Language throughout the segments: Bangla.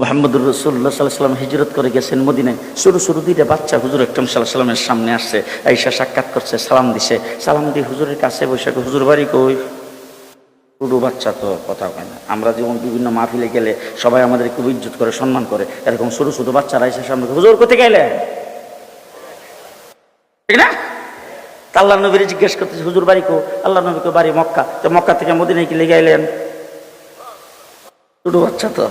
মোহাম্মদুর রসুল্লাহ সাল্লাহ সাল্লাম হিজরত করে গেছেন মদিনায়। শুরু শুরু দুইটা বাচ্চা হুজুর একদম সাল্লাহ সাল্লামের সামনে আসছে আইসা সাক্ষাৎ করছে সালাম দিছে। সালাম দিয়ে হুজুরের কাছে কয়, হুজুর বাড়ি কই? ছোটো বাচ্চা তো কথা হয় না। আমরা যেমন বিভিন্ন মাহফিলে গেলে সবাই আমাদের খুব ইজ্জত করে সম্মান করে এরকম ছোটো ছোটো বাচ্চারা এসে সামনে হুজুর কোথায় গেলে ঠিক না? আল্লাহ নবীর জিজ্ঞেস করতেছে হুজুর বাড়ি কো? আল্লাহ নবীকে বাড়ি মক্কা। তো মক্কা থেকে মদিনায় কি লেগে এলেন ছোটো বাচ্চা তো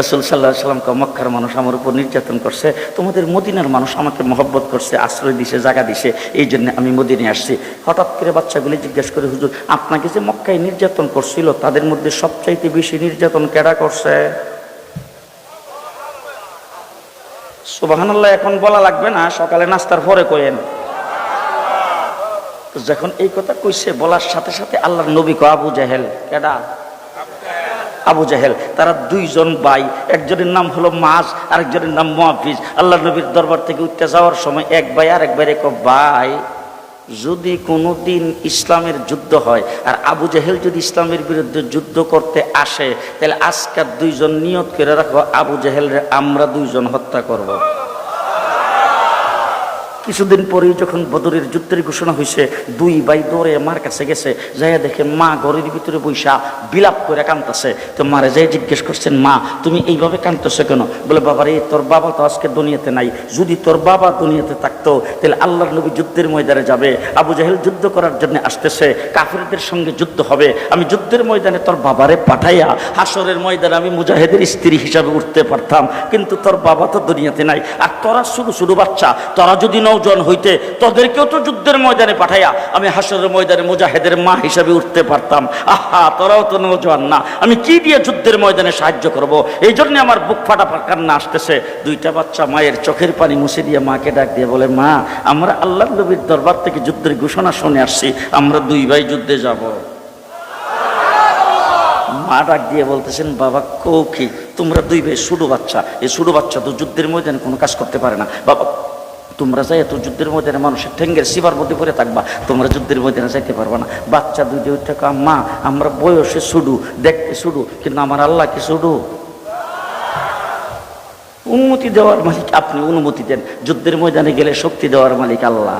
রসুল সাল্লাহ সাল্লামকে মক্কার মানুষ আমার উপর নির্যাতন করছে, তোমাদের মদিনার মানুষ আমাকে মহব্বত করছে, আশ্রয় দিছে, জায়গা দিছে, এই জন্য আমি মদিনে আসছি। হঠাৎ করে বাচ্চাগুলি জিজ্ঞেস করে, হুজুর, আপনাকে যে মক্কায় নির্যাতন করছিল, তাদের মধ্যে সবচাইতে বেশি নির্যাতন কেডা করছে? সুবাহান্লাহ এখন বলা লাগবে না, সকালে নাস্তার পরে কয়েন যখন এই কথা কইছে, বলার সাথে সাথে আল্লাহর নবী কো আবু জাহেল, কেডা? আবু জাহেল, তারা দুইজন ভাই, একজনের নাম হলো মাস, আরেকজনের নাম মহাফিজ আল্লাহ নবীর দরবার থেকে উঠতে যাওয়ার সময় এক ভাই আরেক ভাই রেখো, ভাই, যদি কোনো দিন ইসলামের যুদ্ধ হয় আর আবু জাহেল যদি ইসলামের বিরুদ্ধে যুদ্ধ করতে আসে, তাহলে আজকার দুইজন নিয়ত করে রাখো, আবু জাহেলরে আমরা দুইজন হত্যা করব। কিছুদিন পরে যখন বদরের যুদ্ধের ঘোষণা হয়েছে দুই ভাই দৌড়ে মার কাছে গেছে, যাইয়া দেখে মা ঘরের ভিতরে বৈশা বিলাপ করে কাঁদতেছে। তো মারে যাই জিজ্ঞেস করছেন, মা, তুমি এইভাবে কাঁদতেছো কেন? বলে বাবা রে তোর বাবা তো আজকে দুনিয়াতে নাই। যদি তোর বাবা দুনিয়াতে থাকতো, তাহলে আল্লাহর নবী যুদ্ধের ময়দানে যাবে। আবু জাহেল যুদ্ধ করার জন্য আসতেছে, কাফিরদের সঙ্গে যুদ্ধ হবে। আমি যুদ্ধের ময়দানে তোর বাবারে পাঠাইয়া, হাসরের ময়দানে আমি মুজাহিদের স্ত্রী হিসাবে উঠতে পারতাম। কিন্তু তোর বাবা তো দুনিয়াতে নাই। আর তোরা শুধু শুধু বাচ্চা, তোরা যদি নৌজন হইতে তোদেরকেও তো যুদ্ধের ময়দানে পাঠাইয়া আমি হাসরের ময়দানে মুজাহিদের মা হিসাবে উঠতে পারতাম। আহা, তোরাও তো নৌজওয়ান না। আমি কি দিয়ে যুদ্ধের ময়দানে সাহায্য করব? এই জন্য আমার বুক ফাটা কান্না আসতেছে। দুইটা বাচ্চা মায়ের চোখের পানি মুছে দিয়ে মাকে ডাক দিয়ে বলে, মা, আমরা আল্লাহ নবীর দরবার থেকে যুদ্ধের ঘোষণা শুনে আসছি। আমরা দুই ভাই যুদ্ধে যাব। মা ডাক দিয়ে বলতেছেন, বাবা কৌকি তোমরা দুই ভাই ছোটো বাচ্চা। এই ছোটো বাচ্চা তো যুদ্ধের ময়দানে কোনো কাজ করতে পারে না। বাবা তোমরা যাই এত যুদ্ধের ময়দানে মানুষের ঠেঙ্গের শিবার মধ্যে পড়ে থাকবা। তোমরা যুদ্ধের ময়দানে যাইতে পারবা না। বাচ্চা দুই দিয়ে থাকা মা আমরা বয়সে শুডু দেখতে শুডু কিন্তু আমার আল্লাহ কি শুডু অনুমতি দেওয়ার মালিক আপনি অনুমতি দেন। যুদ্ধের ময়দানে গেলে শক্তি দেওয়ার মালিক আল্লাহ।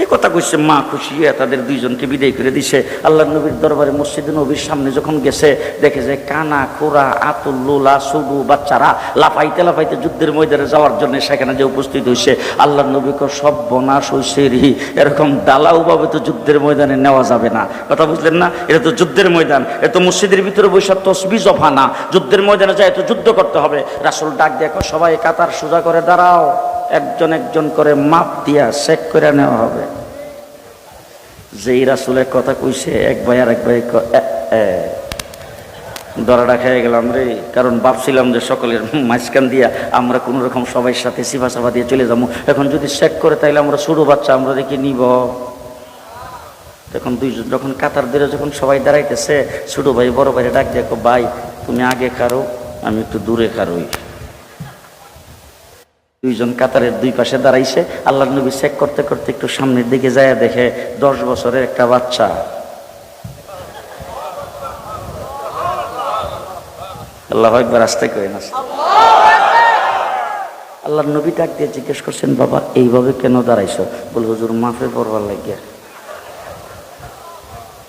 এই কথা কইছে, মা খুশি হয়ে তাদের দুইজনকে বিদায় করে দিছে। আল্লাহ নবীর দরবারে মসজিদ নবীর সামনে যখন গেছে, দেখে যে কানা, খোরা, আতুল, লোলা সুডু বাচ্চারা লাফাইতে লাফাইতে যুদ্ধের ময়দানে যাওয়ার জন্য সেখানে যে উপস্থিত হয়েছে আল্লাহ নবীকে সব বনাশ হয়েছে রি এরকম ডালাও ভাবে তো যুদ্ধের ময়দানে নেওয়া যাবে না। কথা বুঝলেন না? এটা তো যুদ্ধের ময়দান এ তো মসজিদের ভিতরে বৈশা তসবি জফা না। যুদ্ধের ময়দানে যায় তো যুদ্ধ করতে হবে। রাসুল ডাক দেখো সবাই কাতার সোজা করে দাঁড়াও। একজন একজন করে মাপ দিয়া চেক করে নেওয়া হবে। যেই রাসুলের কথা কইছে, এক ভাই আর এক ভাই। দরাটা খেয়ে গেলাম রে। কারণ ভাবছিলাম যে সকলের মাঝখান দিয়া আমরা কোনো রকম সবাই সাথে সিফা সাফা দিয়ে চলে যাব। এখন যদি চেক করে তাইলে আমরা ছোটো বাচ্চা, আমরা দেখি নিব। তখন দুইজন যখন কাতার ধরে যখন সবাই দাঁড়াইতেছে ছোটো ভাই, বড় ভাই ডাক দেখো ভাই, তুমি আগে কারও আমি একটু দূরে কারোই দুইজন কাতারের দুই পাশে দাঁড়াইছে। আল্লাহ নবী চেক করতে করতে একটু সামনের দিকে যায় দেখে দশ বছরের একটা বাচ্চা। আল্লাহ একবার আসতে করে না আল্লাহ নবী ডাক দিয়ে জিজ্ঞেস করছেন, বাবা, এইভাবে কেন দাঁড়াইছ? বল, হুজুর, মাফে পড়বার লাগিয়া।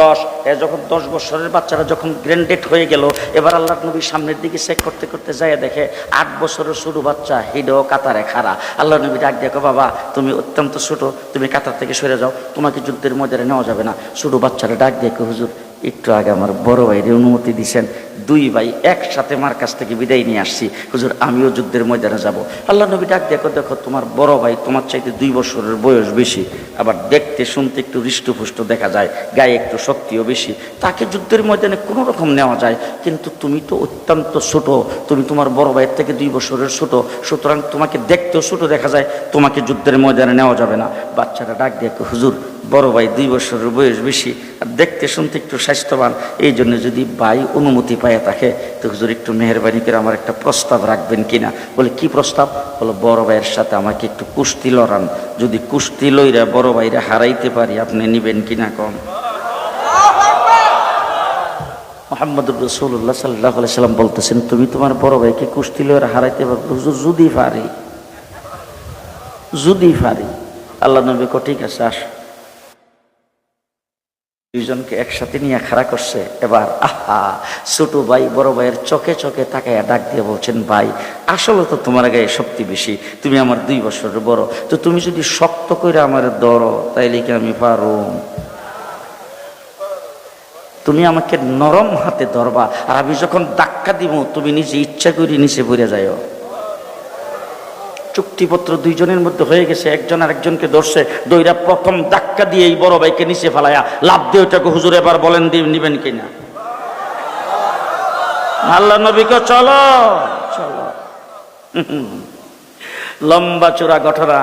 দশ যখন দশ বছরের বাচ্চারা যখন গ্র্যান্ডেড হয়ে গেল, এবার আল্লাহ নবীর সামনের দিকে চেক করতে করতে যায় দেখে, আট বছরের ছোটো বাচ্চা হিডো কাতারে খাড়া। আল্লাহ নবী ডাক দেখো বাবা, তুমি অত্যন্ত ছোটো, তুমি কাতার থেকে সরে যাও, তোমাকে যুদ্ধের ময়দানে নেওয়া যাবে না। ছোটো বাচ্চারা ডাক দেখো হুজুর একটু আগে আমার বড় ভাইয়ের অনুমতি দিছেন, দুই ভাই একসাথে মার কাছ থেকে বিদায় নিয়ে আসছি। হুজুর, আমিও যুদ্ধের ময়দানে যাব। আল্লাহ নবী ডাক দেখো দেখো, তোমার বড় ভাই তোমার চাইতে দুই বছরের বয়স বেশি। আবার দেখতে শুনতে একটু হৃষ্টপুষ্ট দেখা যায়, গায়ে একটু শক্তিও বেশি। তাকে যুদ্ধের ময়দানে কোনো রকম নেওয়া যায়, কিন্তু তুমি তো অত্যন্ত ছোট। তুমি তোমার বড় ভাইয়ের থেকে দুই বছরের ছোট। সুতরাং তোমাকে দেখতেও ছোট দেখা যায়, তোমাকে যুদ্ধের ময়দানে নেওয়া যাবে না। বাচ্চাটা ডাক দেখো হুজুর বড় ভাই দুই বছরের বয়স বেশি, আর দেখতে শুনতে একটু স্বাস্থ্যবান, এই জন্য যদি ভাই অনুমতি পায় তাকে, তো হুজুর একটু মেহরবানি করে আমার একটা প্রস্তাব রাখবেন কিনা? বলে, কি প্রস্তাব? বলো, বড় ভাইয়ের সাথে আমাকে একটু কুস্তি লড়ান, যদি কুস্তি লইরা বড় ভাইরা হারাইতে পারি, আপনি নিবেন কিনা কম মোহাম্মদুর রসুল্লাহ সাল্লাহ সাল্লাম বলতেছেন, তুমি তোমার বড় ভাইকে কুস্তি লইরা হারাইতে পারবে হুজুর, যদি পারি। যদি পারি। আল্লাহ নবী ঠিক আছে, আস। দুইজনকে একসাথে নিয়ে খাড়া করছে। এবার, আহা, ছোট ভাই বড় ভাইয়ের চোখে চোখে তাকাইয়া ডাক দিয়ে বলছেন, ভাই, আসলে তো তোমার গায়ে শক্তি বেশি, তুমি আমার দুই বছরের বড়, তো তুমি যদি শক্ত করে আমার ধরো, তাইলে কি আমি পারো তুমি আমাকে নরম হাতে ধরবা, আর আমি যখন ধাক্কা দিব, তুমি নিজে ইচ্ছা করে নিচে পড়ে যাও চুক্তিপত্র দুইজনের মধ্যে হয়ে গেছে, একজন আরেকজনকে ধরছে, দইরা প্রথম ধাক্কা দিয়ে এই বড় ভাইকে নিচে ফেলায়া লাভ দিয়ে ওটাকে হুজুর এবার বলেন দিয়ে নিবেন কিনা? আল্লাহ নবীকে চলো চলো। লম্বা চূড়া ঘটনা।